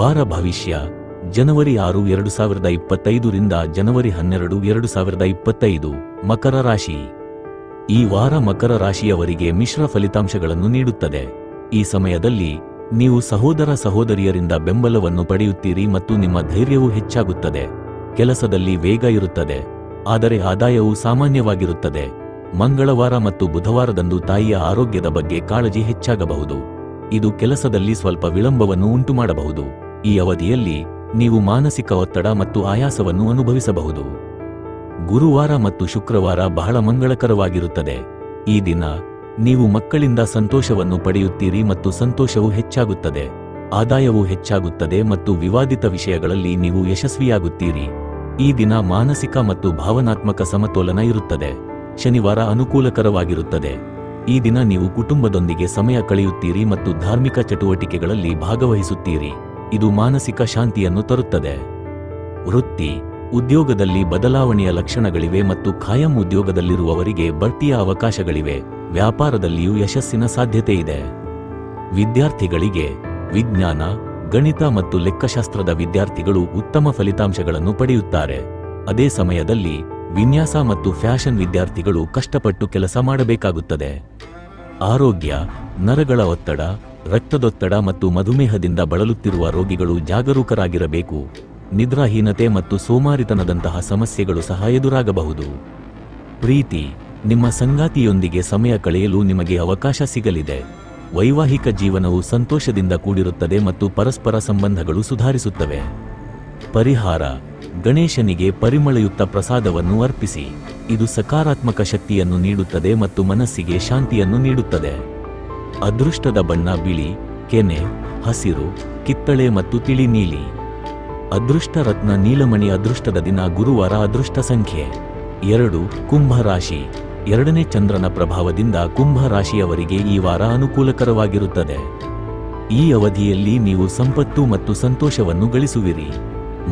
ವಾರ ಭವಿಷ್ಯ. ಜನವರಿ ಆರು ಎರಡು ಸಾವಿರದ ಇಪ್ಪತ್ತೈದರಿಂದ ಜನವರಿ ಹನ್ನೆರಡು ಎರಡು ಸಾವಿರದ ಇಪ್ಪತ್ತೈದು ಮಕರ ರಾಶಿ. ಈ ವಾರ ಮಕರ ರಾಶಿಯವರಿಗೆ ಮಿಶ್ರ ಫಲಿತಾಂಶಗಳನ್ನು ನೀಡುತ್ತದೆ. ಈ ಸಮಯದಲ್ಲಿ ನೀವು ಸಹೋದರ ಸಹೋದರಿಯರಿಂದ ಬೆಂಬಲವನ್ನು ಪಡೆಯುತ್ತೀರಿ ಮತ್ತು ನಿಮ್ಮ ಧೈರ್ಯವು ಹೆಚ್ಚಾಗುತ್ತದೆ. ಕೆಲಸದಲ್ಲಿ ವೇಗ ಇರುತ್ತದೆ. ಆದರೆ ಆದಾಯವು ಸಾಮಾನ್ಯವಾಗಿರುತ್ತದೆ. ಮಂಗಳವಾರ ಮತ್ತು ಬುಧವಾರದಂದು ತಾಯಿಯ ಆರೋಗ್ಯದ ಬಗ್ಗೆ ಕಾಳಜಿ ಹೆಚ್ಚಾಗಬಹುದು. ಇದು ಕೆಲಸದಲ್ಲಿ ಸ್ವಲ್ಪ ವಿಳಂಬವನ್ನು ಉಂಟುಮಾಡಬಹುದು. ಈ ಅವಧಿಯಲ್ಲಿ ನೀವು ಮಾನಸಿಕ ಒತ್ತಡ ಮತ್ತು ಆಯಾಸವನ್ನು ಅನುಭವಿಸಬಹುದು. ಗುರುವಾರ ಮತ್ತು ಶುಕ್ರವಾರ ಬಹಳ ಮಂಗಳಕರವಾಗಿರುತ್ತದೆ. ಈ ದಿನ ನೀವು ಮಕ್ಕಳಿಂದ ಸಂತೋಷವನ್ನು ಪಡೆಯುತ್ತೀರಿ ಮತ್ತು ಸಂತೋಷವು ಹೆಚ್ಚಾಗುತ್ತದೆ. ಆದಾಯವು ಹೆಚ್ಚಾಗುತ್ತದೆ ಮತ್ತು ವಿವಾದಿತ ವಿಷಯಗಳಲ್ಲಿ ನೀವು ಯಶಸ್ವಿಯಾಗುತ್ತೀರಿ. ಈ ದಿನ ಮಾನಸಿಕ ಮತ್ತು ಭಾವನಾತ್ಮಕ ಸಮತೋಲನ ಇರುತ್ತದೆ. ಶನಿವಾರ ಅನುಕೂಲಕರವಾಗಿರುತ್ತದೆ. ಈ ದಿನ ನೀವು ಕುಟುಂಬದೊಂದಿಗೆ ಸಮಯ ಕಳೆಯುತ್ತೀರಿ ಮತ್ತು ಧಾರ್ಮಿಕ ಚಟುವಟಿಕೆಗಳಲ್ಲಿ ಭಾಗವಹಿಸುತ್ತೀರಿ. ಇದು ಮಾನಸಿಕ ಶಾಂತಿಯನ್ನು ತರುತ್ತದೆ. ವೃತ್ತಿ, ಉದ್ಯೋಗದಲ್ಲಿ ಬದಲಾವಣೆಯ ಲಕ್ಷಣಗಳಿವೆ ಮತ್ತು ಖಾಯಂ ಉದ್ಯೋಗದಲ್ಲಿರುವವರಿಗೆ ಬಡ್ತಿಯ ಅವಕಾಶಗಳಿವೆ. ವ್ಯಾಪಾರದಲ್ಲಿಯೂ ಯಶಸ್ಸಿನ ಸಾಧ್ಯತೆ ಇದೆ ವಿದ್ಯಾರ್ಥಿಗಳಿಗೆ ವಿಜ್ಞಾನ, ಗಣಿತ ಮತ್ತು ಲೆಕ್ಕಶಾಸ್ತ್ರದ ವಿದ್ಯಾರ್ಥಿಗಳು ಉತ್ತಮ ಫಲಿತಾಂಶಗಳನ್ನು ಪಡೆಯುತ್ತಾರೆ. ಅದೇ ಸಮಯದಲ್ಲಿ ವಿನ್ಯಾಸ ಮತ್ತು ಫ್ಯಾಷನ್ ವಿದ್ಯಾರ್ಥಿಗಳು ಕಷ್ಟಪಟ್ಟು ಕೆಲಸ ಮಾಡಬೇಕಾಗುತ್ತದೆ. ಆರೋಗ್ಯ, ನರಗಳ ಒತ್ತಡ ರಕ್ತದೊತ್ತಡ ಮತ್ತು ಮಧುಮೇಹದಿಂದ ಬಳಲುತ್ತಿರುವ ರೋಗಿಗಳು ಜಾಗರೂಕರಾಗಿರಬೇಕು. ನಿದ್ರಾಹೀನತೆ ಮತ್ತು ಸೋಮಾರಿತನದಂತಹ ಸಮಸ್ಯೆಗಳು ಸಹ ಎದುರಾಗಬಹುದು. ಪ್ರೀತಿ, ನಿಮ್ಮ ಸಂಗಾತಿಯೊಂದಿಗೆ ಸಮಯ ಕಳೆಯಲು ನಿಮಗೆ ಅವಕಾಶ ಸಿಗಲಿದೆ. ವೈವಾಹಿಕ ಜೀವನವು ಸಂತೋಷದಿಂದ ಕೂಡಿರುತ್ತದೆ ಮತ್ತು ಪರಸ್ಪರ ಸಂಬಂಧಗಳು ಸುಧಾರಿಸುತ್ತವೆ. ಪರಿಹಾರ, ಗಣೇಶನಿಗೆ ಪರಿಮಳಯುಕ್ತ ಪ್ರಸಾದವನ್ನು ಅರ್ಪಿಸಿ. ಇದು ಸಕಾರಾತ್ಮಕ ಶಕ್ತಿಯನ್ನು ನೀಡುತ್ತದೆ ಮತ್ತು ಮನಸ್ಸಿಗೆ ಶಾಂತಿಯನ್ನು ನೀಡುತ್ತದೆ. ಅದೃಷ್ಟದ ಬಣ್ಣ ಬಿಳಿ, ಕೆನೆ, ಹಸಿರು, ಕಿತ್ತಳೆ ಮತ್ತು ತಿಳಿ ನೀಲಿ. ಅದೃಷ್ಟ ರತ್ನ ನೀಲಮಣಿ ಅದೃಷ್ಟದ ದಿನ ಗುರುವಾರ ಅದೃಷ್ಟ ಸಂಖ್ಯೆ. ಎರಡು, ಕುಂಭ ರಾಶಿ. ಎರಡನೇ ಚಂದ್ರನ ಪ್ರಭಾವದಿಂದ ಕುಂಭ ರಾಶಿಯವರಿಗೆ ಈ ವಾರ ಅನುಕೂಲಕರವಾಗಿರುತ್ತದೆ. ಈ ಅವಧಿಯಲ್ಲಿ ನೀವು ಸಂಪತ್ತು ಮತ್ತು ಸಂತೋಷವನ್ನು ಗಳಿಸುವಿರಿ.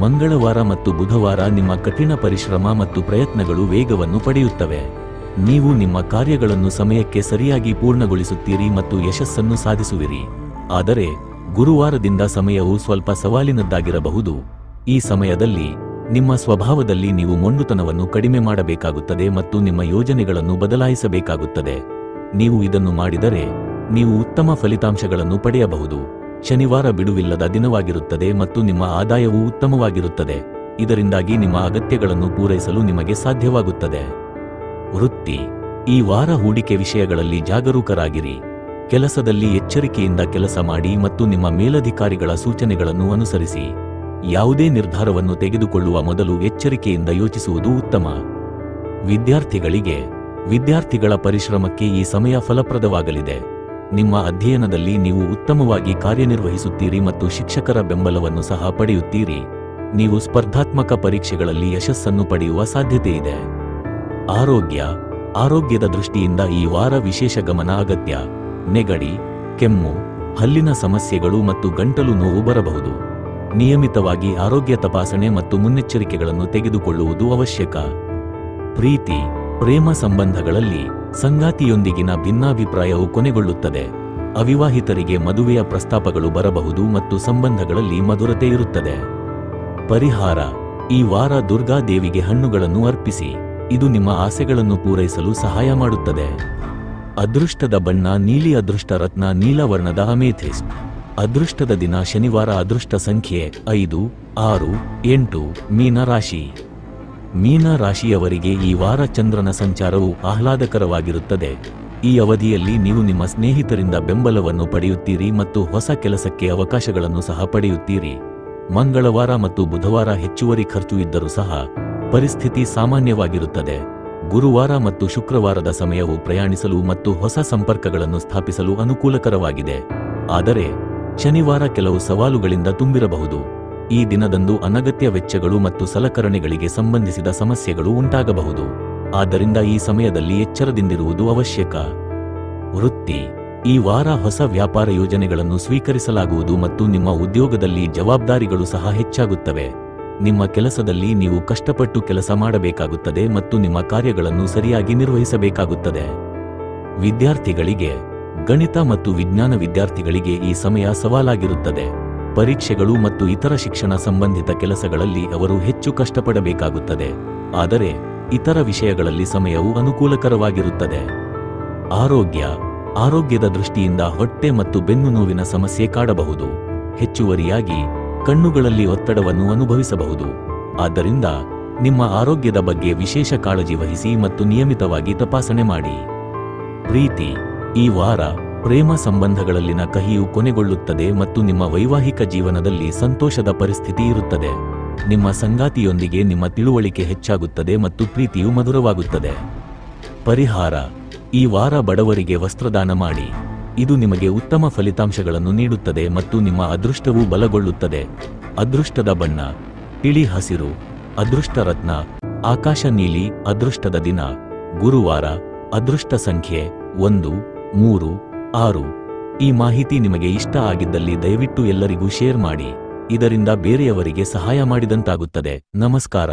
ಮಂಗಳವಾರ ಮತ್ತು ಬುಧವಾರ ನಿಮ್ಮ ಕಠಿಣ ಪರಿಶ್ರಮ ಮತ್ತು ಪ್ರಯತ್ನಗಳು ವೇಗವನ್ನು ಪಡೆಯುತ್ತವೆ. ನೀವು ನಿಮ್ಮ ಕಾರ್ಯಗಳನ್ನು ಸಮಯಕ್ಕೆ ಸರಿಯಾಗಿ ಪೂರ್ಣಗೊಳಿಸುತ್ತೀರಿ ಮತ್ತು ಯಶಸ್ಸನ್ನು ಸಾಧಿಸುವಿರಿ. ಆದರೆ, ಗುರುವಾರದಿಂದ ಸಮಯವು ಸ್ವಲ್ಪ ಸವಾಲಿನದ್ದಾಗಿರಬಹುದು. ಈ ಸಮಯದಲ್ಲಿ ನಿಮ್ಮ ಸ್ವಭಾವದಲ್ಲಿ ನೀವು ಮೊಂಡುತನವನ್ನು ಕಡಿಮೆ ಮಾಡಬೇಕಾಗುತ್ತದೆ ಮತ್ತು ನಿಮ್ಮ ಯೋಜನೆಗಳನ್ನು ಬದಲಾಯಿಸಬೇಕಾಗುತ್ತದೆ. ನೀವು ಇದನ್ನು ಮಾಡಿದರೆ, ನೀವು ಉತ್ತಮ ಫಲಿತಾಂಶಗಳನ್ನು ಪಡೆಯಬಹುದು. ಶನಿವಾರ ಬಿಡುವಿಲ್ಲದ ದಿನವಾಗಿರುತ್ತದೆ ಮತ್ತು ನಿಮ್ಮ ಆದಾಯವು ಉತ್ತಮವಾಗಿರುತ್ತದೆ. ಇದರಿಂದಾಗಿ ನಿಮ್ಮ ಅಗತ್ಯಗಳನ್ನು ಪೂರೈಸಲು ನಿಮಗೆ ಸಾಧ್ಯವಾಗುತ್ತದೆ. ವೃತ್ತಿ, ಈ ವಾರ ಹೂಡಿಕೆ ವಿಷಯಗಳಲ್ಲಿ ಜಾಗರೂಕರಾಗಿರಿ. ಕೆಲಸದಲ್ಲಿ ಎಚ್ಚರಿಕೆಯಿಂದ ಕೆಲಸ ಮಾಡಿ ಮತ್ತು ನಿಮ್ಮ ಮೇಲಧಿಕಾರಿಗಳ ಸೂಚನೆಗಳನ್ನು ಅನುಸರಿಸಿ. ಯಾವುದೇ ನಿರ್ಧಾರವನ್ನು ತೆಗೆದುಕೊಳ್ಳುವ ಮೊದಲು ಎಚ್ಚರಿಕೆಯಿಂದ ಯೋಚಿಸುವುದು ಉತ್ತಮ. ವಿದ್ಯಾರ್ಥಿಗಳಿಗೆ, ವಿದ್ಯಾರ್ಥಿಗಳ ಪರಿಶ್ರಮಕ್ಕೆ ಈ ಸಮಯ ಫಲಪ್ರದವಾಗಲಿದೆ. ನಿಮ್ಮ ಅಧ್ಯಯನದಲ್ಲಿ ನೀವು ಉತ್ತಮವಾಗಿ ಕಾರ್ಯನಿರ್ವಹಿಸುತ್ತೀರಿ ಮತ್ತು ಶಿಕ್ಷಕರ ಬೆಂಬಲವನ್ನು ಸಹ ಪಡೆಯುತ್ತೀರಿ. ನೀವು ಸ್ಪರ್ಧಾತ್ಮಕ ಪರೀಕ್ಷೆಗಳಲ್ಲಿ ಯಶಸ್ಸನ್ನು ಪಡೆಯುವ ಸಾಧ್ಯತೆಯಿದೆ. ಆರೋಗ್ಯ, ಆರೋಗ್ಯದ ದೃಷ್ಟಿಯಿಂದ ಈ ವಾರ ವಿಶೇಷ ಗಮನ ಅಗತ್ಯ. ನೆಗಡಿ, ಕೆಮ್ಮು, ಹಲ್ಲಿನ ಸಮಸ್ಯೆಗಳು ಮತ್ತು ಗಂಟಲು ನೋವು ಬರಬಹುದು. ನಿಯಮಿತವಾಗಿ ಆರೋಗ್ಯ ತಪಾಸಣೆ ಮತ್ತು ಮುನ್ನೆಚ್ಚರಿಕೆಗಳನ್ನು ತೆಗೆದುಕೊಳ್ಳುವುದು ಅವಶ್ಯಕ. ಪ್ರೀತಿ, ಪ್ರೇಮ ಸಂಬಂಧಗಳಲ್ಲಿ ಸಂಗಾತಿಯೊಂದಿಗಿನ ಭಿನ್ನಾಭಿಪ್ರಾಯವು ಕೊನೆಗೊಳ್ಳುತ್ತದೆ. ಅವಿವಾಹಿತರಿಗೆ ಮದುವೆಯ ಪ್ರಸ್ತಾಪಗಳು ಬರಬಹುದು ಮತ್ತು ಸಂಬಂಧಗಳಲ್ಲಿ ಮಧುರತೆ ಇರುತ್ತದೆ. ಪರಿಹಾರ, ಈ ವಾರ ದುರ್ಗಾದೇವಿಗೆ ಹಣ್ಣುಗಳನ್ನು ಅರ್ಪಿಸಿ. ಇದು ನಿಮ್ಮ ಆಸೆಗಳನ್ನು ಪೂರೈಸಲು ಸಹಾಯ ಮಾಡುತ್ತದೆ. ಅದೃಷ್ಟದ ಬಣ್ಣ ನೀಲಿ ಅದೃಷ್ಟ ರತ್ನ ನೀಲವರ್ಣದ ಅಮೇಥಿಸ್ಟ್ ಅದೃಷ್ಟದ ದಿನ ಶನಿವಾರ ಅದೃಷ್ಟ ಸಂಖ್ಯೆ ಐದು, ಆರು, ಎಂಟು, ಮೀನ ರಾಶಿ. ಮೀನ ರಾಶಿಯವರಿಗೆ ಈ ವಾರ ಚಂದ್ರನ ಸಂಚಾರವು ಆಹ್ಲಾದಕರವಾಗಿರುತ್ತದೆ. ಈ ಅವಧಿಯಲ್ಲಿ ನೀವು ನಿಮ್ಮ ಸ್ನೇಹಿತರಿಂದ ಬೆಂಬಲವನ್ನು ಪಡೆಯುತ್ತೀರಿ ಮತ್ತು ಹೊಸ ಕೆಲಸಕ್ಕೆ ಅವಕಾಶಗಳನ್ನು ಸಹ ಪಡೆಯುತ್ತೀರಿ. ಮಂಗಳವಾರ ಮತ್ತು ಬುಧವಾರ ಹೆಚ್ಚುವರಿ ಖರ್ಚು ಇದ್ದರೂ ಸಹ ಪರಿಸ್ಥಿತಿ ಸಾಮಾನ್ಯವಾಗಿರುತ್ತದೆ. ಗುರುವಾರ ಮತ್ತು ಶುಕ್ರವಾರದ ಸಮಯವು ಪ್ರಯಾಣಿಸಲು ಮತ್ತು ಹೊಸ ಸಂಪರ್ಕಗಳನ್ನು ಸ್ಥಾಪಿಸಲು ಅನುಕೂಲಕರವಾಗಿದೆ. ಆದರೆ, ಶನಿವಾರ ಕೆಲವು ಸವಾಲುಗಳಿಂದ ತುಂಬಿರಬಹುದು. ಈ ದಿನದಂದು ಅನಗತ್ಯ ವೆಚ್ಚಗಳು ಮತ್ತು ಸಲಕರಣೆಗಳಿಗೆ ಸಂಬಂಧಿಸಿದ ಸಮಸ್ಯೆಗಳು ಉಂಟಾಗಬಹುದು. ಆದ್ದರಿಂದ ಈ ಸಮಯದಲ್ಲಿ ಎಚ್ಚರದಿಂದಿರುವುದು ಅವಶ್ಯಕ. ವೃತ್ತಿ. ಈ ವಾರ ಹೊಸ ವ್ಯಾಪಾರ ಯೋಜನೆಗಳನ್ನು ಸ್ವೀಕರಿಸಲಾಗುವುದು ಮತ್ತು ನಿಮ್ಮ ಉದ್ಯೋಗದಲ್ಲಿ ಜವಾಬ್ದಾರಿಗಳು ಸಹ ಹೆಚ್ಚಾಗುತ್ತವೆ. ನಿಮ್ಮ ಕೆಲಸದಲ್ಲಿ ನೀವು ಕಷ್ಟಪಟ್ಟು ಕೆಲಸ ಮಾಡಬೇಕಾಗುತ್ತದೆ ಮತ್ತು ನಿಮ್ಮ ಕಾರ್ಯಗಳನ್ನು ಸರಿಯಾಗಿ ನಿರ್ವಹಿಸಬೇಕಾಗುತ್ತದೆ. ವಿದ್ಯಾರ್ಥಿಗಳಿಗೆ, ಗಣಿತ ಮತ್ತು ವಿಜ್ಞಾನ ವಿದ್ಯಾರ್ಥಿಗಳಿಗೆ ಈ ಸಮಯ ಸವಾಲಾಗಿರುತ್ತದೆ. ಪರೀಕ್ಷೆಗಳು ಮತ್ತು ಇತರ ಶಿಕ್ಷಣ ಸಂಬಂಧಿತ ಕೆಲಸಗಳಲ್ಲಿ ಅವರು ಹೆಚ್ಚು ಕಷ್ಟಪಡಬೇಕಾಗುತ್ತದೆ. ಆದರೆ, ಇತರ ವಿಷಯಗಳಲ್ಲಿ ಸಮಯವು ಅನುಕೂಲಕರವಾಗಿರುತ್ತದೆ. ಆರೋಗ್ಯ, ಆರೋಗ್ಯದ ದೃಷ್ಟಿಯಿಂದ ಹೊಟ್ಟೆ ಮತ್ತು ಬೆನ್ನು ನೋವಿನ ಸಮಸ್ಯೆ ಕಾಡಬಹುದು. ಹೆಚ್ಚುವರಿಯಾಗಿ ಕಣ್ಣುಗಳಲ್ಲಿ ಒತ್ತಡವನ್ನು ಅನುಭವಿಸಬಹುದು. ಆದ್ದರಿಂದ ನಿಮ್ಮ ಆರೋಗ್ಯದ ಬಗ್ಗೆ ವಿಶೇಷ ಕಾಳಜಿ ವಹಿಸಿ ಮತ್ತು ನಿಯಮಿತವಾಗಿ ತಪಾಸಣೆ ಮಾಡಿ. ಪ್ರೀತಿ, ಈ ವಾರ ಪ್ರೇಮ ಸಂಬಂಧಗಳಲ್ಲಿನ ಕಹಿಯು ಕೊನೆಗೊಳ್ಳುತ್ತದೆ ಮತ್ತು ನಿಮ್ಮ ವೈವಾಹಿಕ ಜೀವನದಲ್ಲಿ ಸಂತೋಷದ ಪರಿಸ್ಥಿತಿ ಇರುತ್ತದೆ. ನಿಮ್ಮ ಸಂಗಾತಿಯೊಂದಿಗೆ ನಿಮ್ಮ ತಿಳುವಳಿಕೆ ಹೆಚ್ಚಾಗುತ್ತದೆ ಮತ್ತು ಪ್ರೀತಿಯು ಮಧುರವಾಗುತ್ತದೆ. ಪರಿಹಾರ, ಈ ವಾರ ಬಡವರಿಗೆ ವಸ್ತ್ರದಾನ ಮಾಡಿ. ಇದು ನಿಮಗೆ ಉತ್ತಮ ಫಲಿತಾಂಶಗಳನ್ನು ನೀಡುತ್ತದೆ ಮತ್ತು ನಿಮ್ಮ ಅದೃಷ್ಟವು ಬಲಗೊಳ್ಳುತ್ತದೆ. ಅದೃಷ್ಟದ ಬಣ್ಣ, ತಿಳಿ ಹಸಿರು, ಅದೃಷ್ಟ ರತ್ನ, ಆಕಾಶ ನೀಲಿ, ಅದೃಷ್ಟದ ದಿನ, ಗುರುವಾರ, ಅದೃಷ್ಟ ಸಂಖ್ಯೆ, ಒಂದು, ಮೂರು, ಆರು. ಈ ಮಾಹಿತಿ ನಿಮಗೆ ಇಷ್ಟ ಆಗಿದ್ದಲ್ಲಿ ದಯವಿಟ್ಟು ಎಲ್ಲರಿಗೂ ಶೇರ್ ಮಾಡಿ, ಇದರಿಂದ ಬೇರೆಯವರಿಗೆ ಸಹಾಯ ಮಾಡಿದಂತಾಗುತ್ತದೆ. ನಮಸ್ಕಾರ.